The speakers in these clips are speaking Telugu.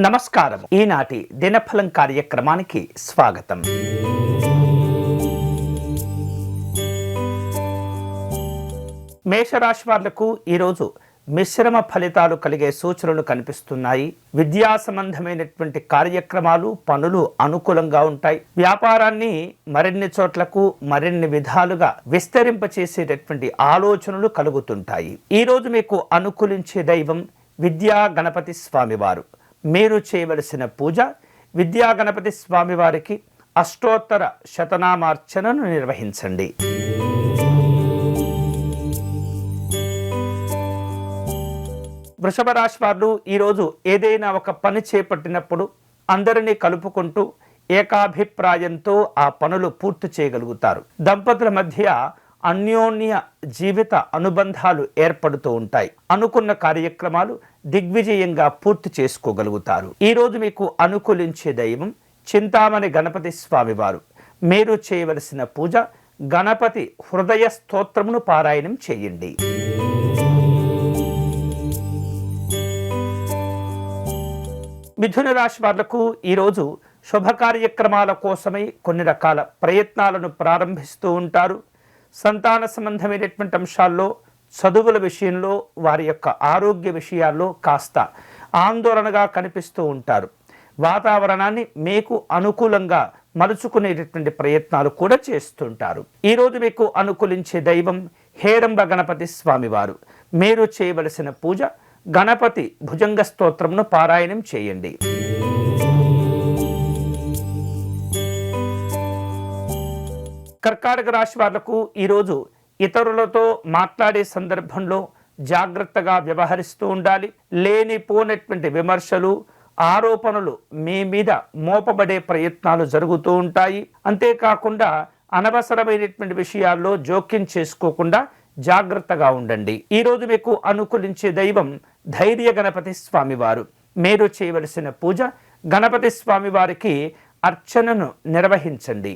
నమస్కారం ఈనాటి దినఫలం కార్యక్రమానికి స్వాగతం. మేషరాశి వాళ్ళకు ఈరోజు మిశ్రమ ఫలితాలు కలిగే సూచనలు కనిపిస్తున్నాయి. విద్యా సంబంధమైనటువంటి కార్యక్రమాలు పనులు అనుకూలంగా ఉంటాయి. వ్యాపారాన్ని మరిన్ని చోట్లకు మరిన్ని విధాలుగా విస్తరింపచేసేటటువంటి ఆలోచనలు కలుగుతుంటాయి. ఈరోజు మీకు అనుకూలించే దైవం విద్యా గణపతి స్వామివారు. మీరు చేయవలసిన పూజ విద్యా గణపతి స్వామివారికి అష్టోత్తర శతనామార్చనను నిర్వహించండి. వృషభ రాశి వారు ఈరోజు ఏదైనా ఒక పని చేపట్టినప్పుడు అందరినీ కలుపుకుంటూ ఏకాభిప్రాయంతో ఆ పనులు పూర్తి చేయగలుగుతారు. దంపతుల మధ్య అన్యోన్య జీవిత అనుబంధాలు ఏర్పడుతూ ఉంటాయి. అనుకున్న కార్యక్రమాలు దిగ్విజయంగా పూర్తి చేసుకోగలుగుతారు. ఈరోజు మీకు అనుకూలించే దైవం చింతామణి గణపతి స్వామివారు. మీరు చేయవలసిన పూజ గణపతి హృదయ స్తోత్రమును పారాయణం చేయండి. మిథున రాశి వాళ్ళకు ఈరోజు శుభ కార్యక్రమాల కోసమై కొన్ని రకాల ప్రయత్నాలను ప్రారంభిస్తూ ఉంటారు. సంతాన సంబంధమైనటువంటి అంశాల్లో చదువుల విషయంలో వారి యొక్క ఆరోగ్య విషయాల్లో కాస్త ఆందోళనగా కనిపిస్తూ ఉంటారు. వాతావరణాన్ని మీకు అనుకూలంగా మలుచుకునేటటువంటి ప్రయత్నాలు కూడా చేస్తుంటారు. ఈరోజు మీకు అనుకూలించే దైవం హేరంబ గణపతి స్వామివారు. మీరు చేయవలసిన పూజ గణపతి భుజంగ స్తోత్రమును పారాయణం చేయండి. కర్కాటక రాశి వాళ్ళకు ఈరోజు ఇతరులతో మాట్లాడే సందర్భంలో జాగ్రత్తగా వ్యవహరిస్తూ ఉండాలి. లేనిపోనటువంటి విమర్శలు ఆరోపణలు మీ మీద మోపబడే ప్రయత్నాలు జరుగుతూ ఉంటాయి. అంతేకాకుండా అనవసరమైనటువంటి విషయాల్లో జోక్యం చేసుకోకుండా జాగ్రత్తగా ఉండండి. ఈరోజు మీకు అనుకూలించే దైవం ధైర్య గణపతి స్వామివారు. మీరు చేయవలసిన పూజ గణపతి స్వామివారికి అర్చనను నిర్వహించండి.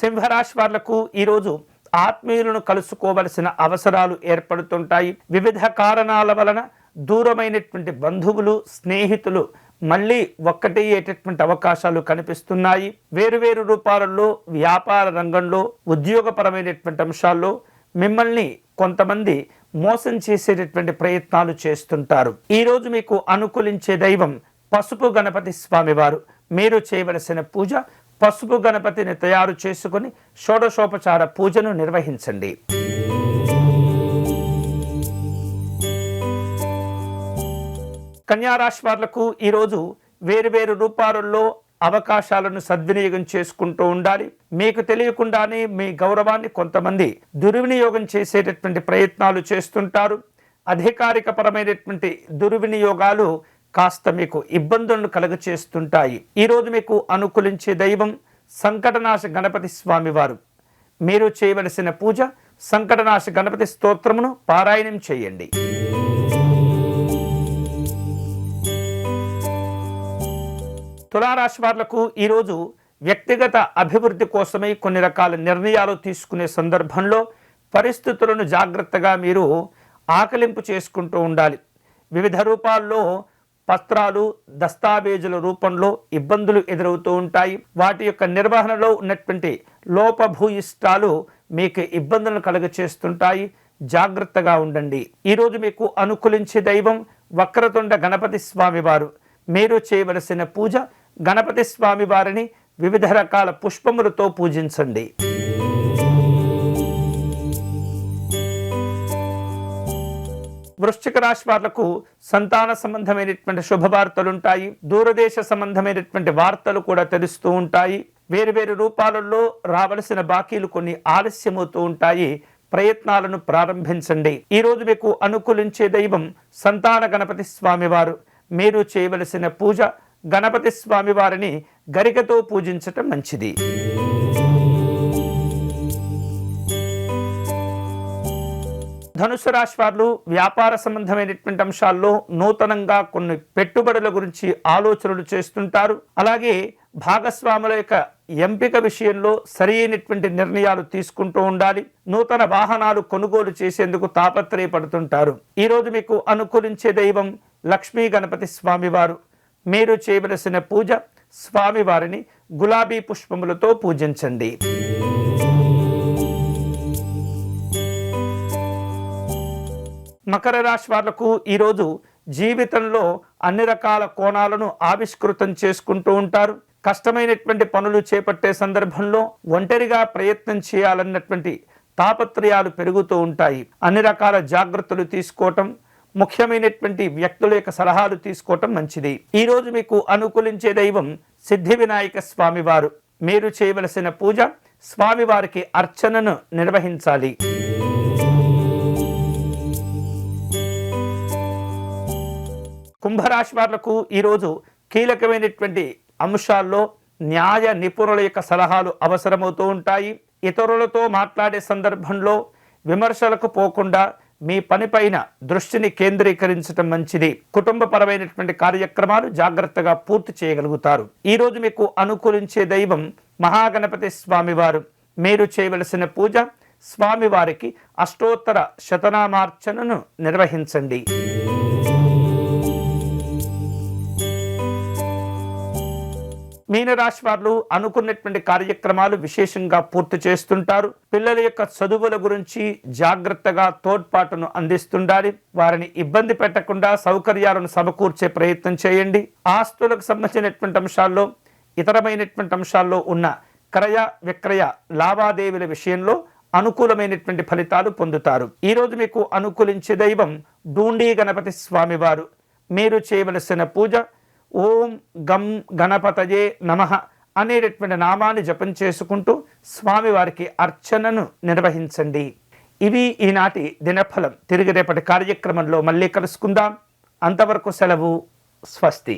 సింహరాశి వాళ్ళకు ఈరోజు ఆత్మీయులను కలుసుకోవలసిన అవసరాలు ఏర్పడుతుంటాయి. వివిధ కారణాల వలన దూరమైనటువంటి బంధువులు స్నేహితులు మళ్ళీ ఒక్కటయ్యేటటువంటి అవకాశాలు కనిపిస్తున్నాయి. వేరువేరు రూపాలలో వ్యాపార రంగంలో ఉద్యోగపరమైనటువంటి అంశాల్లో మిమ్మల్ని కొంతమంది మోసం చేసేటటువంటి ప్రయత్నాలు చేస్తుంటారు. ఈరోజు మీకు అనుకూలించే దైవం పసుపు గణపతి స్వామివారు. మీరు చేయవలసిన పూజ పసుపు గణపతిని తయారు చేసుకుని షోడశోపచార పూజను నిర్వహించండి. కన్యారాశి వాళ్ళకు ఈరోజు వేరువేరు రూపాలలో అవకాశాలను సద్వినియోగం చేసుకుంటూ ఉండాలి. మీకు తెలియకుండానే మీ గౌరవాన్ని కొంతమంది దుర్వినియోగం చేసేటటువంటి ప్రయత్నాలు చేస్తుంటారు. అధికారిక పరమైనటువంటి దుర్వినియోగాలు కాస్త మీకు ఇబ్బందులను కలుగచేస్తుంటాయి. ఈరోజు మీకు అనుకూలించే దైవం సంకటనాశ గణపతి స్వామివారు. మీరు చేయవలసిన పూజ సంకటనాశ గణపతి స్తోత్రమును పారాయణం చేయండి. తులారాశి వారులకు ఈరోజు వ్యక్తిగత అభివృద్ధి కోసమై కొన్ని రకాల నిర్ణయాలు తీసుకునే సందర్భంలో పరిస్థితులను జాగ్రత్తగా మీరు ఆకలింపు చేసుకుంటూ ఉండాలి. వివిధ రూపాల్లో పత్రాలు దస్తావేజుల రూపంలో ఇబ్బందులు ఎదురవుతూ ఉంటాయి. వాటి యొక్క నిర్వహణలో ఉన్నటువంటి లోపభూయిష్టాలు మీకు ఇబ్బందులను కలుగచేస్తుంటాయి. జాగ్రత్తగా ఉండండి. ఈరోజు మీకు అనుకూలించే దైవం వక్రతుండ గణపతి స్వామివారు మీరు చేయవలసిన పూజ గణపతి స్వామి వారిని వివిధ రకాల పుష్పములతో పూజించండి. వృశ్చిక రాశి వాళ్ళకు సంతాన సంబంధమైనటువంటి శుభవార్తలు ఉంటాయి దూరదేశ సంబంధమైనటువంటి వార్తలు కూడా తెలుస్తూ ఉంటాయి. వేరు వేరు రూపాలలో రావలసిన బాకీలు కొన్ని ఆలస్యమవుతూ ఉంటాయి. ప్రయత్నాలను ప్రారంభించండి. ఈరోజు మీకు అనుకూలించే దైవం సంతాన గణపతి స్వామివారు. మీరు చేయవలసిన పూజ గణపతి స్వామి వారిని గరికతో పూజించటం మంచిది. ధనుసు రాశి వారు వ్యాపార సంబంధమైనటువంటి అంశాల్లో నూతనంగా కొన్ని పెట్టుబడుల గురించి ఆలోచనలు చేస్తుంటారు. అలాగే భాగస్వాముల యొక్క ఎంపిక విషయంలో సరి అయినటువంటి నిర్ణయాలు తీసుకుంటూ ఉండాలి. నూతన వాహనాలు కొనుగోలు చేసేందుకు తాపత్రయపడుతుంటారు. ఈరోజు మీకు అనుకూలించే దైవం లక్ష్మీ గణపతి స్వామివారు. మీరు చేయవలసిన పూజ స్వామివారిని గులాబీ పుష్పములతో పూజించండి. మకర రాశి వాళ్ళకు ఈరోజు జీవితంలో అన్ని రకాల కోణాలను ఆవిష్కృతం చేసుకుంటూ ఉంటారు. కష్టమైనటువంటి పనులు చేపట్టే సందర్భంలో ఒంటరిగా ప్రయత్నం చేయాలన్నటువంటి తాపత్రయాలు పెరుగుతూ ఉంటాయి. అన్ని రకాల జాగ్రత్తలు తీసుకోవటం ముఖ్యమైనటువంటి వ్యక్తుల యొక్క సలహాలు తీసుకోవటం మంచిది. ఈరోజు మీకు అనుకూలించే దైవం సిద్ధి వినాయక స్వామివారు. మీరు చేయవలసిన పూజ స్వామివారికి అర్చనను నిర్వహించాలి. కుంభరాశి వాళ్ళకు ఈరోజు కీలకమైనటువంటి అంశాల్లో న్యాయ నిపుణుల యొక్క సలహాలు అవసరమవుతూ ఉంటాయి. ఇతరులతో మాట్లాడే సందర్భంలో విమర్శలకు పోకుండా మీ పనిపైన దృష్టిని కేంద్రీకరించడం మంచిది. కుటుంబపరమైనటువంటి కార్యక్రమాలు జాగ్రత్తగా పూర్తి చేయగలుగుతారు. ఈరోజు మీకు అనుకూలించే దైవం మహాగణపతి స్వామివారు. మీరు చేయవలసిన పూజ స్వామివారికి అష్టోత్తర శతనామార్చనను నిర్వహించండి. మీనరాశి వారు అనుకున్నటువంటి కార్యక్రమాలు విశేషంగా పూర్తి చేస్తుంటారు. పిల్లల యొక్క చదువుల గురించి జాగ్రత్తగా తోడ్పాటును అందిస్తుండాలి. వారిని ఇబ్బంది పెట్టకుండా సౌకర్యాలను సమకూర్చే ప్రయత్నం చేయండి. ఆస్తులకు సంబంధించినటువంటి అంశాల్లో ఇతరమైనటువంటి అంశాల్లో ఉన్న క్రయ విక్రయ లావాదేవీల విషయంలో అనుకూలమైనటువంటి ఫలితాలు పొందుతారు. ఈరోజు మీకు అనుకూలించే దైవం డూండి గణపతి స్వామివారు. మీరు చేయవలసిన పూజ ఓం గం గణపతయే నమ అనేటటువంటి నామాన్ని జపం చేసుకుంటూ స్వామివారికి అర్చనను నిర్వహించండి. ఇవి ఈనాటి దినఫలం. తిరిగి రేపటి కార్యక్రమంలో మళ్ళీ కలుసుకుందాం. అంతవరకు సెలవు. స్వస్తి.